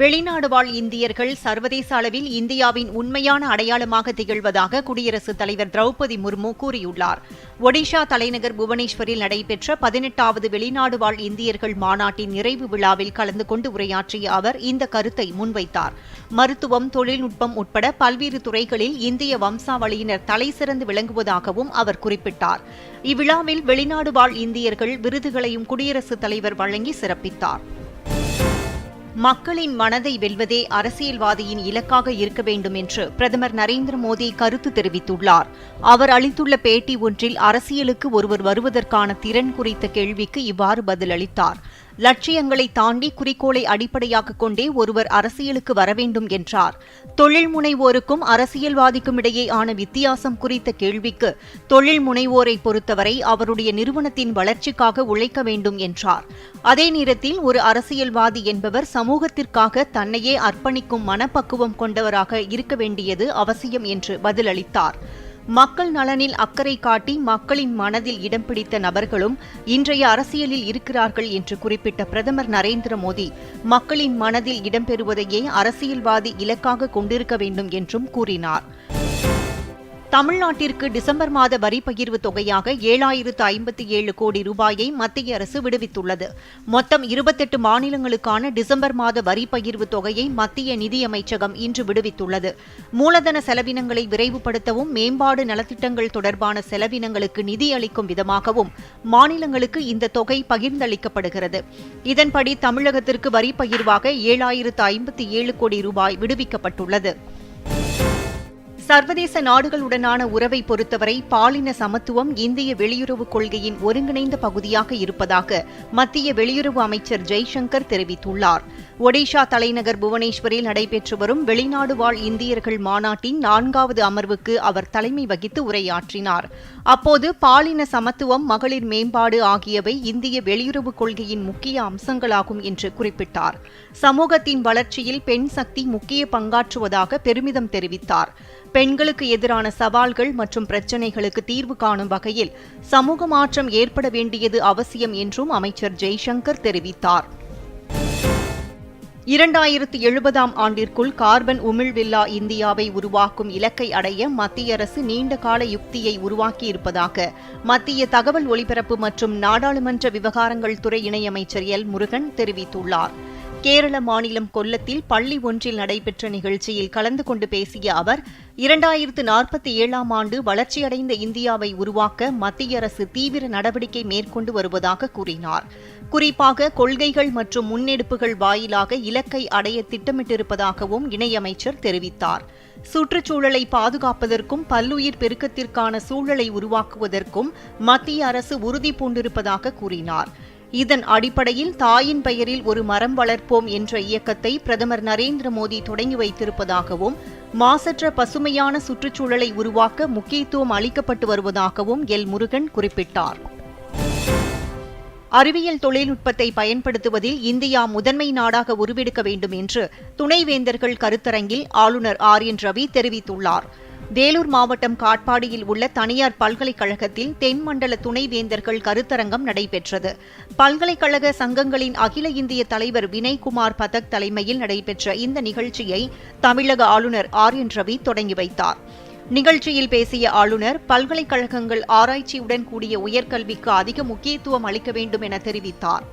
வெளிநாடு வாழ் இந்தியர்கள் சர்வதேச அளவில் இந்தியாவின் உண்மையான அடையாளமாக திகழ்வதாக குடியரசுத் தலைவர் திரௌபதி முர்மு கூறியுள்ளார். ஒடிஷா தலைநகர் புவனேஸ்வரில் நடைபெற்ற பதினெட்டாவது வெளிநாடு வாழ் இந்தியர்கள் மாநாட்டின் நிறைவு விழாவில் கலந்து கொண்டு உரையாற்றிய அவர் இந்த கருத்தை முன்வைத்தார். மருத்துவம் தொழில்நுட்பம் உட்பட பல்வேறு துறைகளில் இந்திய வம்சாவளியினர் தலைசிறந்து விளங்குவதாகவும் அவர் குறிப்பிட்டார். இவ்விழாவில் வெளிநாடு வாழ் இந்தியர்கள் விருதுகளையும் குடியரசுத் தலைவர் வழங்கி சிறப்பித்தார். மக்களின் மனதை வெல்வதே அரசியல்வாதியின் இலக்காக இருக்க வேண்டும் என்று பிரதமர் நரேந்திர மோடி கருத்து தெரிவித்துள்ளார். அவர் அளித்துள்ள பேட்டி ஒன்றில் அரசியலுக்கு ஒருவர் வருவதற்கான திறன் குறித்த கேள்விக்கு இவ்வாறு பதிலளித்தார். லட்சியங்களை தாண்டி குறிக்கோளை அடிப்படையாக கொண்டே ஒருவர் அரசியலுக்கு வரவேண்டும் என்றார். தொழில் முனைவோருக்கும் அரசியல்வாதிக்கும் இடையேயான ஆன வித்தியாசம் குறித்த கேள்விக்கு தொழில் முனைவோரை பொறுத்தவரை அவருடைய நிறுவனத்தின் வளர்ச்சிக்காக உழைக்க வேண்டும் என்றார். அதே நேரத்தில் ஒரு அரசியல்வாதி என்பவர் சமூகத்திற்காக தன்னையே அர்ப்பணிக்கும் மனப்பக்குவம் கொண்டவராக இருக்க வேண்டியது அவசியம் என்று பதிலளித்தார். மக்கள் நலனில் அக்கறை காட்டி மக்களின் மனதில் இடம் பிடித்த நபர்களும் இன்றைய அரசியலில் இருக்கிறார்கள் என்று குறிப்பிட்ட பிரதமர் நரேந்திர மோடி மக்களின் மனதில் இடம்பெறுவதையே அரசியல்வாதி இலக்காக கொண்டிருக்க வேண்டும் என்றும் கூறினார். தமிழ்நாட்டிற்கு டிசம்பர் மாத வரி பகிர்வு தொகையாக ஏழாயிரத்து ஐம்பத்தி ஏழு கோடி ரூபாயை மத்திய அரசு விடுவித்துள்ளது. மொத்தம் இருபத்தெட்டு மாநிலங்களுக்கான டிசம்பர் மாத வரி பகிர்வு தொகையை மத்திய நிதியமைச்சகம் இன்று விடுவித்துள்ளது. மூலதன செலவினங்களை விரைவுபடுத்தவும் மேம்பாடு நலத்திட்டங்கள் தொடர்பான செலவினங்களுக்கு நிதி அளிக்கும் விதமாகவும் மாநிலங்களுக்கு இந்த தொகை பகிர்ந்தளிக்கப்படுகிறது. இதன்படி தமிழகத்திற்கு வரி பகிர்வாக ஏழாயிரத்து ஐம்பத்தி ஏழு கோடி ரூபாய் விடுவிக்கப்பட்டுள்ளது. சர்வதேச நாடுகளுடனான உறவை பொறுத்தவரை பாலின சமத்துவம் இந்திய வெளியுறவுக் கொள்கையின் ஒருங்கிணைந்த பகுதியாக இருப்பதாக மத்திய வெளியுறவு அமைச்சர் ஜெய்சங்கர் தெரிவித்துள்ளார். ஒடிஷா தலைநகர் புவனேஸ்வரில் நடைபெற்று வரும் வெளிநாடு வாழ் இந்தியர்கள் மாநாட்டின் நான்காவது அமர்வுக்கு அவர் தலைமை வகித்து உரையாற்றினார். அப்போது பாலின சமத்துவம் மகளிர் மேம்பாடு ஆகியவை இந்திய வெளியுறவுக் கொள்கையின் முக்கிய அம்சங்களாகும் என்று குறிப்பிட்டார். சமூகத்தின் வளர்ச்சியில் பெண் சக்தி முக்கிய பங்காற்றுவதாக பெருமிதம் தெரிவித்தார். பெண்களுக்கு எதிரான சவால்கள் மற்றும் பிரச்சினைகளுக்கு தீர்வு காணும் வகையில் சமூக மாற்றம் ஏற்பட வேண்டியது அவசியம் என்றும் அமைச்சர் ஜெய்சங்கர் தெரிவித்தார். இரண்டாயிரத்து எழுபதாம் ஆண்டிற்குள் கார்பன் உமிழ்வில்லா இந்தியாவை உருவாக்கும் இலக்கை அடைய மத்திய அரசு நீண்டகால யுக்தியை உருவாக்கியிருப்பதாக மத்திய தகவல் ஒலிபரப்பு மற்றும் நாடாளுமன்ற விவகாரங்கள் துறை இணையமைச்சர் எல். முருகன் தெரிவித்துள்ளார். கேரள மாநிலம் கொல்லத்தில் பள்ளி ஒன்றில் நடைபெற்ற நிகழ்ச்சியில் கலந்து கொண்டு பேசிய அவர் இரண்டாயிரத்து நாற்பத்தி ஏழாம் ஆண்டு வளர்ச்சியடைந்த இந்தியாவை உருவாக்க மத்திய அரசு தீவிர நடவடிக்கை மேற்கொண்டு வருவதாக கூறினார். குறிப்பாக கொள்கைகள் மற்றும் முன்னெடுப்புகள் வாயிலாக இலக்கை அடைய திட்டமிட்டிருப்பதாகவும் இணையமைச்சர் தெரிவித்தார். சுற்றுச்சூழலை பாதுகாப்பதற்கும் பல்லுயிர் பெருக்கத்திற்கான சூழலை உருவாக்குவதற்கும் மத்திய அரசு உறுதி பூண்டிருப்பதாக கூறினார். இதன் அடிப்படையில் தாயின் பெயரில் ஒரு மரம் வளர்ப்போம் என்ற இயக்கத்தை பிரதமர் நரேந்திர மோடி தொடங்கி வைத்திருப்பதாகவும் மாசற்ற பசுமையான சுற்றுச்சூழலை உருவாக்க முக்கியத்துவம் அளிக்கப்பட்டு வருவதாகவும் எல் முருகன் குறிப்பிட்டார். அறிவியல் தொழில்நுட்பத்தை பயன்படுத்துவதில் இந்தியா முதன்மை நாடாக உருவெடுக்க வேண்டும் என்று துணைவேந்தர்கள் கருத்தரங்கில் ஆளுநர் ஆர் என் ரவி தெரிவித்துள்ளார். வேலூர் மாவட்டம் காட்பாடியில் உள்ள தனியார் பல்கலைக்கழகத்தில் தென்மண்டல துணைவேந்தர்கள் கருத்தரங்கம் நடைபெற்றது. பல்கலைக்கழக சங்கங்களின் அகில இந்திய தலைவர் வினய்குமார் பதக் தலைமையில் நடைபெற்ற இந்த நிகழ்ச்சியை தமிழக ஆளுநர் ஆர் என் ரவி தொடங்கி வைத்தார். நிகழ்ச்சியில் பேசிய ஆளுநர் பல்கலைக்கழகங்கள் ஆராய்ச்சியுடன் கூடிய உயர்கல்விக்கு அதிக முக்கியத்துவம் அளிக்க வேண்டும் என தெரிவித்தார்.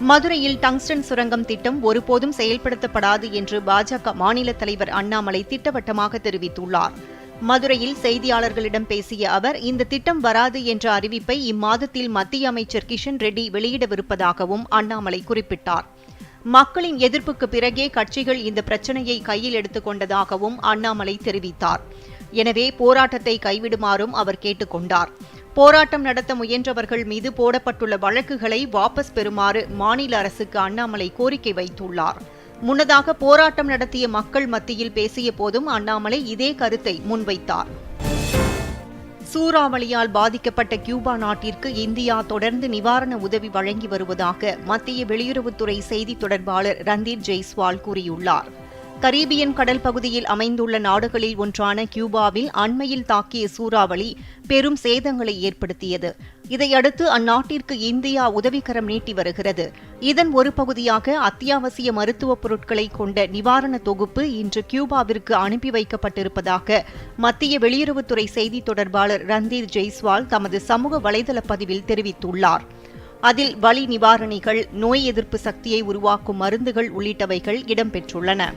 மதுரையில் டங்ஸ்டன் சுரங்கம் திட்டம் ஒருபோதும் செயல்படுத்தப்படாது என்று பாஜக மாநில தலைவர் அண்ணாமலை திட்டவட்டமாக தெரிவித்துள்ளார். மதுரையில் செய்தியாளர்களிடம் பேசிய அவர் இந்த திட்டம் வராது என்ற அறிவிப்பை இம்மாதத்தில் மத்திய அமைச்சர் கிஷன் ரெட்டி வெளியிடவிருப்பதாகவும் அண்ணாமலை குறிப்பிட்டார். மக்களின் எதிர்ப்புக்கு பிறகே கட்சிகள் இந்த பிரச்சனையை கையில் எடுத்துக் கொண்டதாகவும் அண்ணாமலை தெரிவித்தார். எனவே போராட்டத்தை கைவிடுமாறும் அவர் கேட்டுக்கொண்டார் போராட்டம் நடத்த முயன்றவர்கள் மீது போடப்பட்டுள்ள வழக்குகளை வாபஸ் பெறுமாறு மாநில அரசுக்கு அண்ணாமலை கோரிக்கை வைத்துள்ளார். முன்னதாக போராட்டம் நடத்திய மக்கள் மத்தியில் பேசிய போதும் அண்ணாமலை இதே கருத்தை முன்வைத்தார். சூறாவளியால் பாதிக்கப்பட்ட கியூபா நாட்டிற்கு இந்தியா தொடர்ந்து நிவாரண உதவி வழங்கி வருவதாக மத்திய வெளியுறவுத்துறை செய்தி தொடர்பாளர் ரந்தீர் ஜெய்ஸ்வால் கூறியுள்ளார். கரீபியன் கடல் பகுதியில் அமைந்துள்ள நாடுகளில் ஒன்றான கியூபாவில் அண்மையில் தாக்கிய சூறாவளி பெரும் சேதங்களை ஏற்படுத்தியது. இதையடுத்து அந்நாட்டிற்கு இந்தியா உதவிக்கரம் நீட்டி வருகிறது. இதன் ஒரு பகுதியாக அத்தியாவசிய மருத்துவப் பொருட்களை கொண்ட நிவாரண தொகுப்பு இன்று கியூபாவிற்கு அனுப்பி வைக்கப்பட்டிருப்பதாக மத்திய வெளியுறவுத்துறை செய்தி தொடர்பாளர் ரந்தீர் ஜெய்ஸ்வால் தமது சமூக வலைதள பதிவில் தெரிவித்துள்ளார். அதில் வலி நிவாரணிகள் நோய் எதிர்ப்பு சக்தியை உருவாக்கும் மருந்துகள் உள்ளிட்டவைகள் இடம்பெற்றுள்ளன.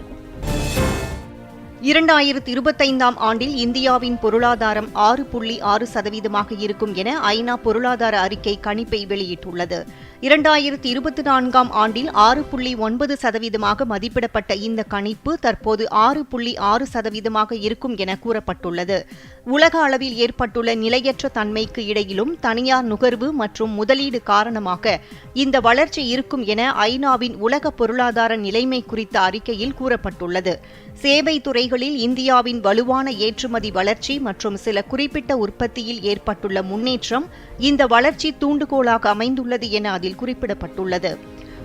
இரண்டாயிரத்தி இருபத்தைந்தாம் ஆண்டில் இந்தியாவின் பொருளாதாரம் ஆறு புள்ளி ஆறு சதவீதமாக இருக்கும் என ஐநா பொருளாதார அறிக்கை கணிப்பை வெளியிட்டுள்ளது. இரண்டாயிரத்தி இருபத்தி நான்காம் ஆண்டில் ஆறு புள்ளி ஒன்பது சதவீதமாக மதிப்பிடப்பட்ட இந்த கணிப்பு தற்போது ஆறு புள்ளி ஆறு சதவீதமாக இருக்கும் என கூறப்பட்டுள்ளது. உலக அளவில் ஏற்பட்டுள்ள நிலையற்ற தன்மைக்கு இடையிலும் தனியார் நுகர்வு மற்றும் முதலீடு காரணமாக இந்த வளர்ச்சி இருக்கும் என ஐநாவின் உலக பொருளாதார நிலைமை குறித்த அறிக்கையில் கூறப்பட்டுள்ளது. சேவை துறைகளில் இந்தியாவின் வலுவான ஏற்றுமதி வளர்ச்சி மற்றும் சில குறிப்பிட்ட உற்பத்தியில் ஏற்பட்டுள்ள முன்னேற்றம் இந்த வளர்ச்சி தூண்டுகோலாக அமைந்துள்ளது என அதில் குறிப்பிடப்பட்டுள்ளது.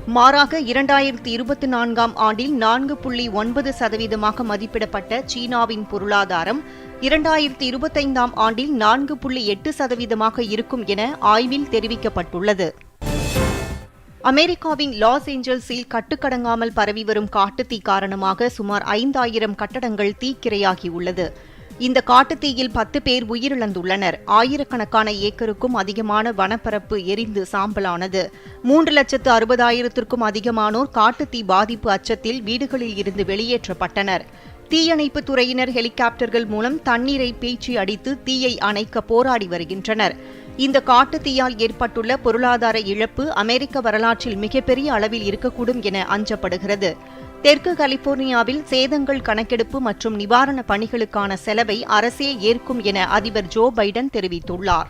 மாறாக இரண்டாயிரத்தி இருபத்தி நான்காம் ஆண்டில் நான்கு புள்ளி ஒன்பது சதவீதமாக மதிப்பிடப்பட்ட சீனாவின் பொருளாதாரம் இரண்டாயிரத்தி இருபத்தைந்தாம் ஆண்டில் நான்கு புள்ளி எட்டு சதவீதமாக இருக்கும் என ஆய்வில் தெரிவிக்கப்பட்டுள்ளது. அமெரிக்காவின் லாஸ் ஏஞ்சல்ஸில் கட்டுக்கடங்காமல் பரவி வரும் காட்டுத்தீ காரணமாக சுமார் ஐந்தாயிரம் கட்டடங்கள் தீக்கிரையாகியுள்ளது. இந்த காட்டுத்தீயில் பத்து பேர் உயிரிழந்துள்ளனர். ஆயிரக்கணக்கான ஏக்கருக்கும் அதிகமான வனப்பரப்பு எரிந்து சாம்பலானது. மூன்று லட்சத்து அறுபதாயிரத்திற்கும் அதிகமானோர் காட்டுத்தீ பாதிப்பு அச்சத்தில் வீடுகளில் இருந்து வெளியேற்றப்பட்டனர். தீயணைப்பு துறையினர் ஹெலிகாப்டர்கள் மூலம் தண்ணீரை பீச்சி அடித்து தீயை அணைக்க போராடி வருகின்றனர். இந்த காட்டு தீயால் ஏற்பட்டுள்ள பொருளாதார இழப்பு அமெரிக்க வரலாற்றில் மிகப்பெரிய அளவில் இருக்கக்கூடும் என அஞ்சப்படுகிறது. தெற்கு கலிபோர்னியாவில் சேதங்கள் கணக்கெடுப்பு மற்றும் நிவாரண பணிகளுக்கான செலவை அரசே ஏற்கும் என அதிபர் ஜோ பைடன் தெரிவித்துள்ளார்.